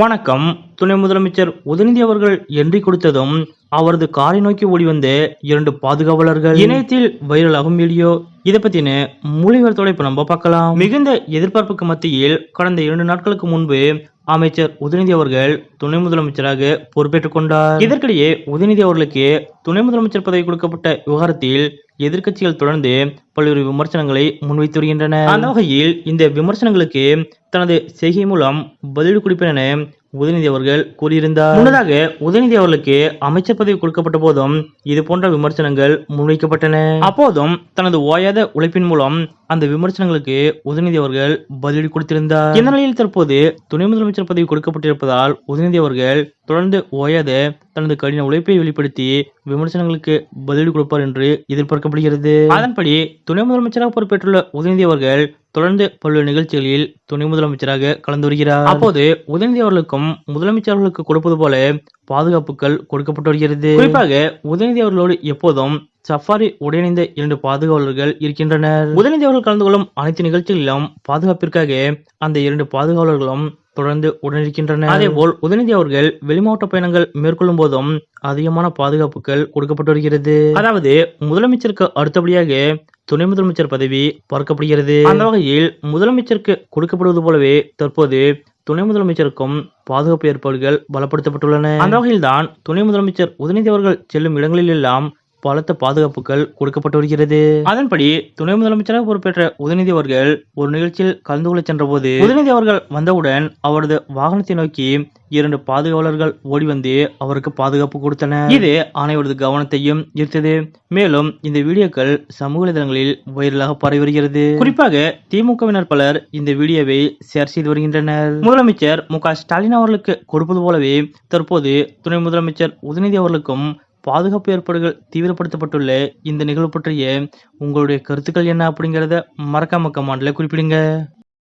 வணக்கம். துணை முதலமைச்சர் உதயநிதி அவர்கள் என்றி கொடுத்ததும் அவரது காரை நோக்கி ஓடி வந்த இரண்டு பாதுகாவலர்கள் இணையத்தில் வைரலாகும் வீடியோ. இதை பத்தின மொழிவரத்தோட இப்ப நம்ம பார்க்கலாம். மிகுந்த எதிர்பார்ப்புக்கு மத்தியில் கடந்த இரண்டு நாட்களுக்கு முன்பு அமைச்சர் உதயநிதி அவர்கள் துணை முதலமைச்சராக பொறுப்பேற்றுக் கொண்டார். இதற்கிடையே உதயநிதி அவர்களுக்கு துணை முதலமைச்சர் பதவி கொடுக்கப்பட்ட விவகாரத்தில் எதிர்க்கட்சிகள் தொடர்ந்து பல்வேறு விமர்சனங்களை முன்வைத்து வருகின்றன அந்த வகையில் இந்த விமர்சனங்களுக்கு தனது செய்கை மூலம் பதில் கொடுப்பேன் என உதயநிதி அவர்கள் கூறியிருந்தார். முன்னதாக உதயநிதி அவர்களுக்கு அமைச்சர் பதவி கொடுக்கப்பட்ட போதும் இது போன்ற விமர்சனங்கள் முன்வைக்கப்பட்டன. அப்போதும் தனது ஓயாத உழைப்பின் மூலம் அந்த விமர்சனங்களுக்கு உதயநிதி அவர்கள் பதிலடி கொடுத்திருந்தார். இந்த நிலையில் தற்போது துணை முதலமைச்சர் பதவி கொடுக்கப்பட்டிருப்பதால் உதயநிதி அவர்கள் தொடர்ந்து ஓயாத தனது கடின உழைப்பை வெளிப்படுத்தி விமர்சனங்களுக்கு பதிலடி கொடுப்பார் என்று எதிர்பார்க்கப்படுகிறது. அதன்படி துணை முதலமைச்சராக பொறுப்பேற்றுள்ள உதயநிதி அவர்கள் தொடர்ந்து பல்வேறு நிகழ்ச்சிகளில் துணை முதலமைச்சராக கலந்து வருகிறார். அப்போது உதயநிதி அவர்களுக்கும் முதலமைச்சர்களுக்கு கொடுப்பது போல பாதுகாப்புகள் கொடுக்கப்பட்டு வருகிறது. குறிப்பாக உதயநிதி அவர்களோடு எப்போதும் சஃபாரி உடையணிந்த இரண்டு பாதுகாவலர்கள் இருக்கின்றனர். உதயநிதி அவர்கள் கலந்து கொள்ளும் அனைத்து நிகழ்ச்சிகளிலும் பாதுகாப்பிற்காக அந்த இரண்டு பாதுகாவலர்களும் தொடர்ந்து உடனிருக்கின்றனர். அதேபோல் உதயநிதி அவர்கள் வெளிமாவட்ட பயணங்கள் மேற்கொள்ளும் போதும் அதிகமான பாதுகாப்புகள் கொடுக்கப்பட்டு வருகிறது. அதாவது முதலமைச்சருக்கு அடுத்தபடியாக துணை முதலமைச்சர் பதவி பார்க்கப்படுகிறது. அந்த வகையில் முதலமைச்சருக்கு கொடுக்கப்படுவது போலவே தற்போது துணை முதலமைச்சருக்கும் பாதுகாப்பு ஏற்பாடுகள் பலப்படுத்தப்பட்டுள்ளன. அந்த வகையில்தான் துணை முதலமைச்சர் உதயநிதி அவர்கள் செல்லும் இடங்களில் எல்லாம் பலத்த பாதுகாப்புகள் கொடுக்கப்பட்டு வருகிறது. அதன்படி துணை முதலமைச்சராக பொறுப்பேற்ற உதயநிதி அவர்கள் ஒரு நிகழ்ச்சியில் கலந்து கொள்ள சென்றபோது உதயநிதி அவர்கள் வந்தவுடன் அவரது வாகனத்தை நோக்கி இரண்டு பாதுகாவலர்கள் ஓடி வந்து அவருக்கு பாதுகாப்பு கொடுத்தனர். இது அனைவரது கவனத்தையும் ஈர்த்தது. மேலும் இந்த வீடியோக்கள் சமூக வலைதளங்களில் வைரலாக பரவி வருகிறது. குறிப்பாக திமுகவினர் பலர் இந்த வீடியோவை ஷேர் செய்து வருகின்றனர். முதலமைச்சர் மு ஸ்டாலின் அவர்களுக்கு கொடுப்பது போலவே தற்போது துணை முதலமைச்சர் உதயநிதி அவர்களுக்கும் பாதுகாப்பு ஏற்பாடுகள் தீவிரப்படுத்தப்பட்டுள்ள இந்த நிகழ்வு பற்றிய உங்களுடைய கருத்துக்கள் என்ன அப்படிங்கறத மறக்காம கமாண்ட்ல குறிப்பிடுங்க.